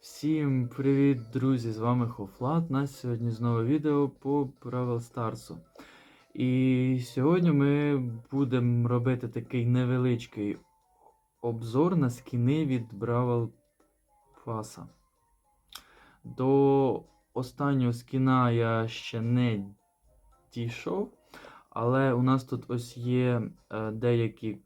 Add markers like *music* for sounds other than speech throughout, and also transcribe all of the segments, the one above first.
Всім привіт, друзі! З вами Хофлат. Нас сьогодні знову відео по Бравл Старсу. І сьогодні ми будемо робити такий невеличкий обзор на скіни від Бравл Паса. До останнього скіна я ще не дійшов, але у нас тут ось є е, деякі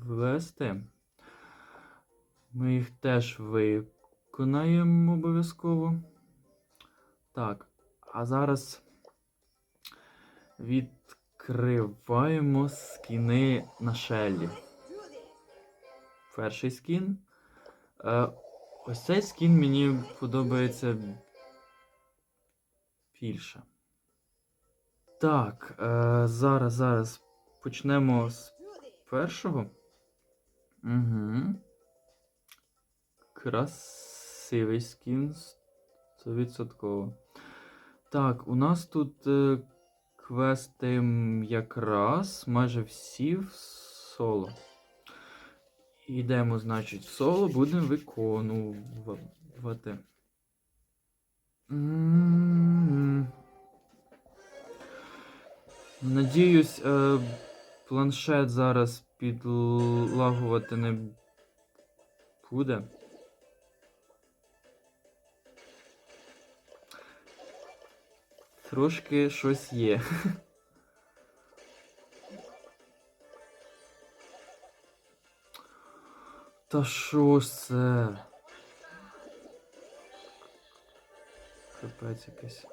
квести. Ми їх теж виконаємо обов'язково. Так, а зараз відкриваємо скіни на Шеллі. Перший скін. Е, ось цей скін мені подобається більше. Так, е, зараз, зараз почнемо з першого. Угу. Красивий скін. 100%. Так, у нас тут е, квести якраз майже всі в соло. Йдемо, значить, в соло будемо виконувати. Надіюсь, е, планшет зараз підлагувати не буде. Трошки щось є. *laughs* Та що ж це? Капець якийсь.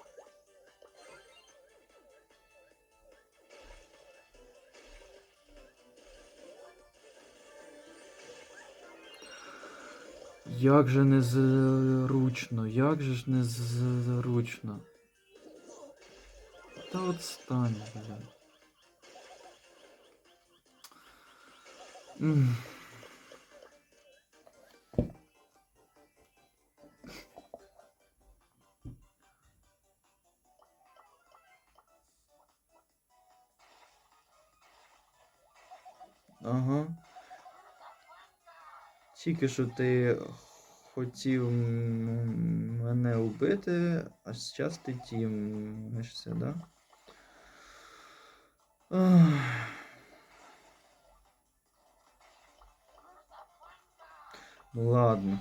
Як же незручно, як же ж незручно. Та от стань, блін. Ага. Тільки що ти хотів мене вбити, а зараз ти тімишся, да? Ну ладно.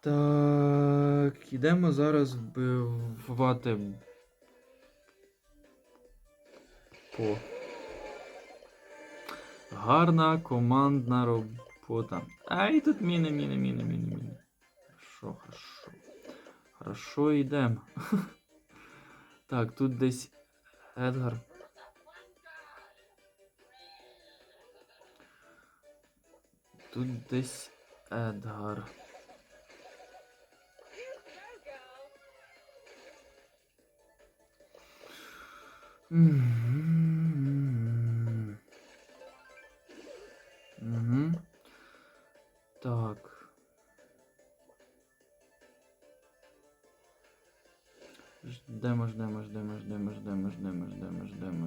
Так, ідемо зараз вбивати. По. Гарна командна робота. Ай, тут міни, міни, міни, міни, міни. Хорошо, хорошо. Хорошо, йдемо. *laughs* Так, тут десь Едгар. Тут десь Едгар. Мгм.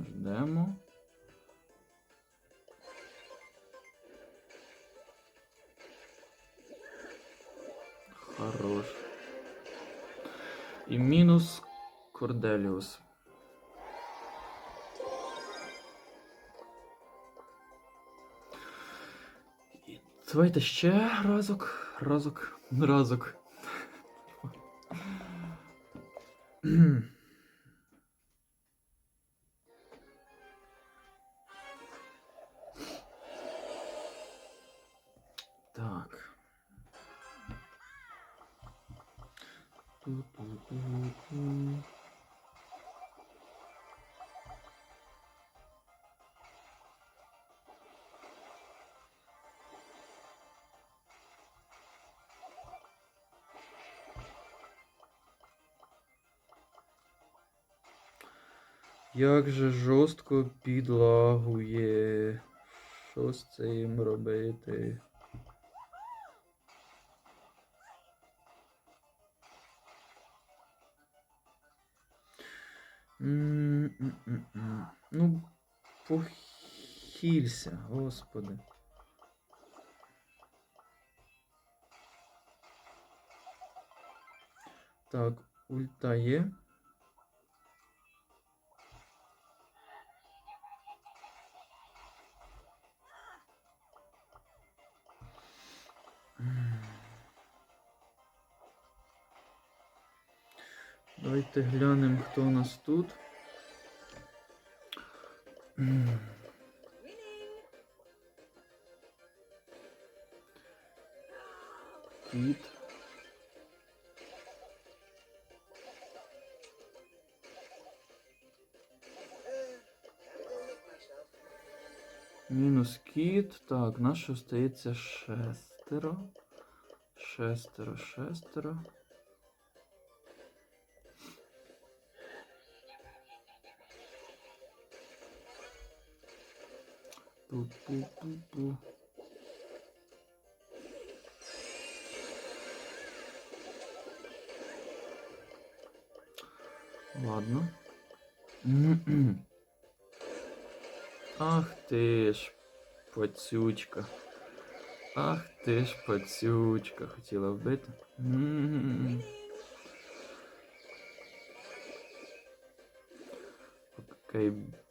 Ждемо. Хорош. І мінус Корделіус. І Давайте ще разок, разок, разок. *clears throat* Як же жорстко підлагує. Що з цим робити? М-м-м-м. Ну, похилься, господи. Так, ульта є. Давайте глянемо, хто у нас тут. Кіт. Мінус кіт. Так, наше остається шестеро. Шестеро, шестеро. Ладно. *clears throat* Ах ти ж, пацючка. Ах ти ж, пацючка. Хотіла вбити. М. Окей, базами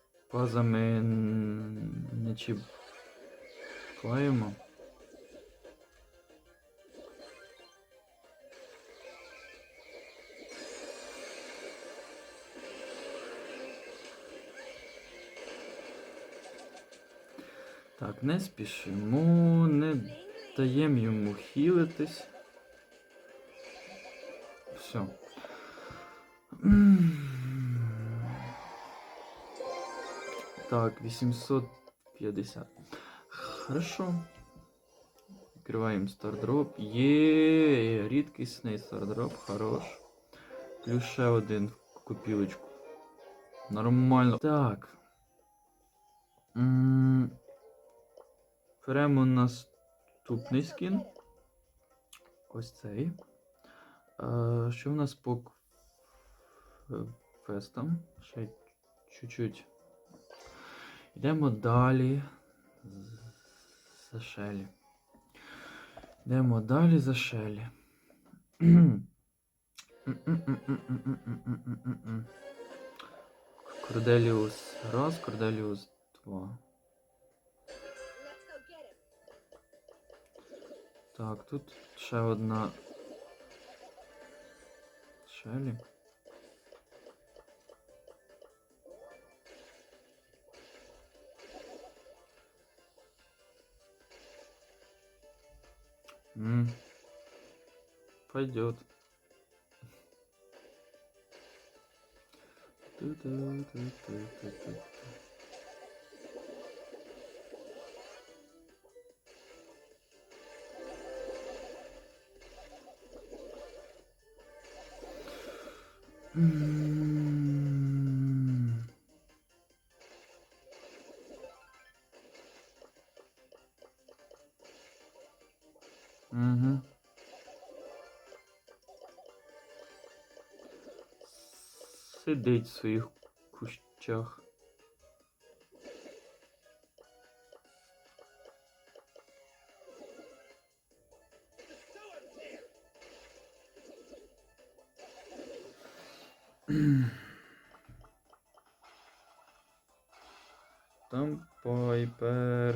н- не чіпаємо. Так, не спішимо, не даємо йому хілитись. Все. Так, 850. Хорошо. Відкриваємо стардроп. Є, рідкісний стардроп, хорош. Плюс ще один в копілочку. Нормально. Так. Беремо наступний скін. Ось цей. Що в нас по фестам? Ще чуть-чуть. Йдемо далі. За Шелі. Йдемо далі за Шелі. *clears throat* Корделіус раз, Корделіус два. Так, тут ще одна Шелі. пойдет. Mm-hmm. Сидить в своїх кущах. Там Пайпер.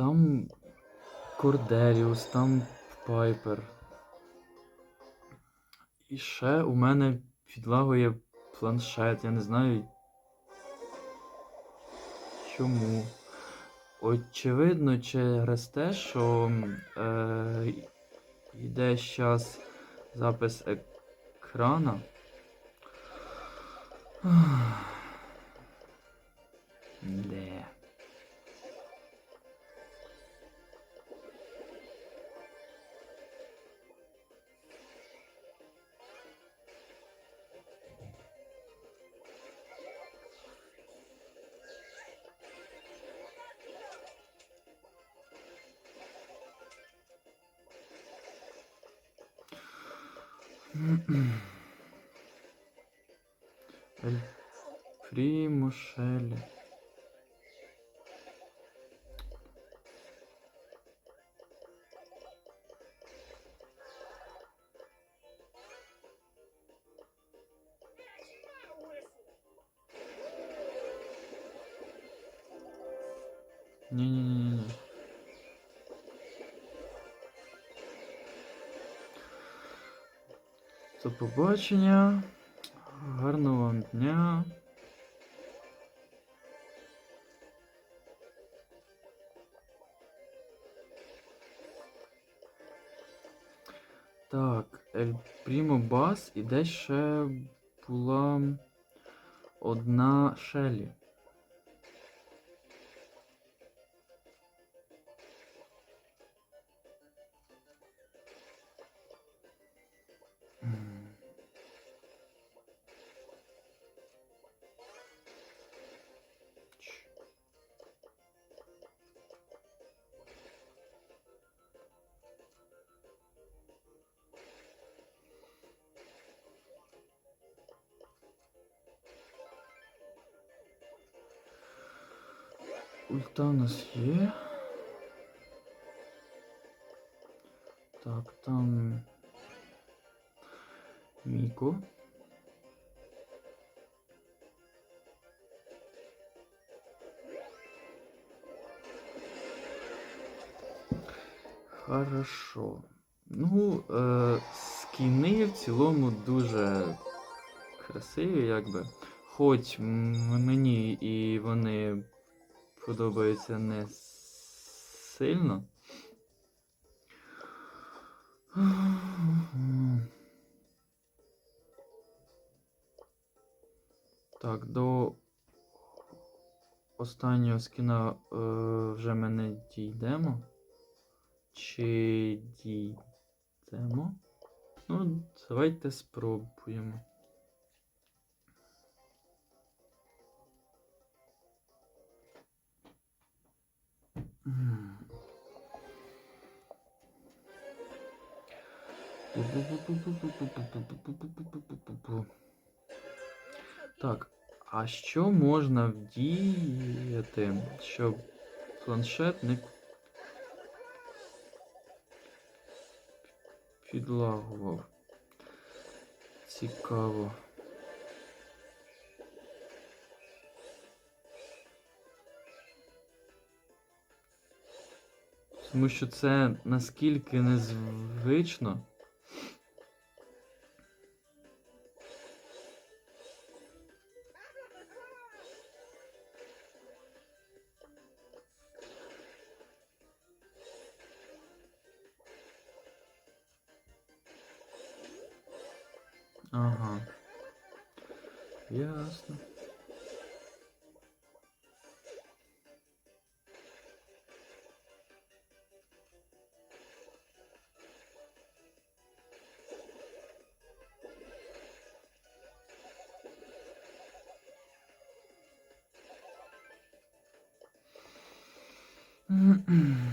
Там Корделіус, там Пайпер. І ще у мене підлагує планшет. Я не знаю. Чому? Очевидно, через те, що е, йде зараз запис екрана. Де? Эль Мушелі. Побачення. Гарного вам дня. Так, Ель Прімо Бас і де ще була одна Шелі. Ульта у нас є. Так, там Міко. Хорошо. Ну, е, скіни в цілому дуже красиві, якби. Хоч мені і вони подобаються не сильно. Так, до останнього скіна е, вже ми не дійдемо. Чи дійдемо? Ну, давайте спробуємо. Так, а що можна вдіяти, щоб планшет не підлагував? Цікаво. Тому що це наскільки незвично. Ага. Ясно. Так, *clears throat*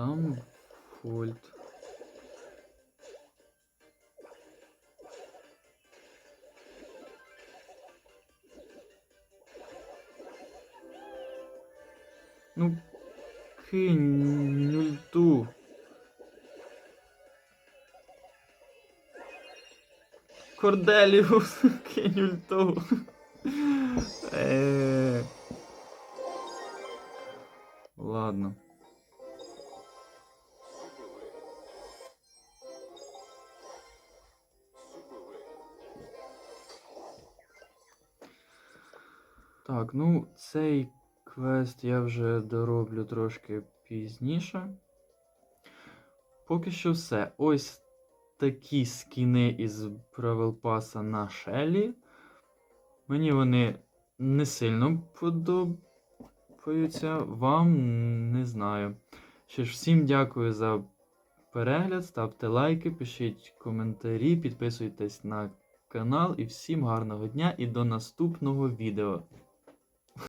Там фольт. Ну, кинь ульту. Корделіус, *laughs* кинь ульту. Е. Ладно. Так, ну цей квест я вже дороблю трошки пізніше. Поки що все. Ось такі скіни із Правил Паса на Шелі. Мені вони не сильно подобаються. Вам не знаю. Що ж, всім дякую за перегляд, ставте лайки, пишіть коментарі, підписуйтесь на канал і всім гарного дня і до наступного відео.